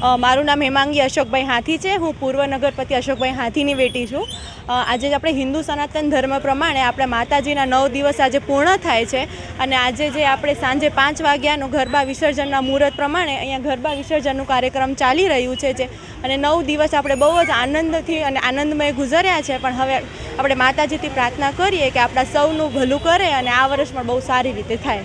મારું નામ હેમાંગી અશોકભાઈ હાથી છે. હું પૂર્વ નગરપતિ અશોકભાઈ હાથીની બેટી છું. આજે આપણે હિન્દુ સનાતન ધર્મ પ્રમાણે આપણે માતાજીના નવ દિવસ આજે પૂર્ણ થાય છે અને આજે જે આપણે સાંજે પાંચ વાગ્યાનું ગરબા વિસર્જનના મુહૂર્ત પ્રમાણે અહીંયા ગરબા વિસર્જનનું કાર્યક્રમ ચાલી રહ્યું છે જે અને નવ દિવસ આપણે બહુ જ આનંદથી અને આનંદમય ગુજર્યા છે. પણ હવે આપણે માતાજીથી પ્રાર્થના કરીએ કે આપણા સૌનું ભલું કરે અને આ વર્ષ પણ બહુ સારી રીતે થાય.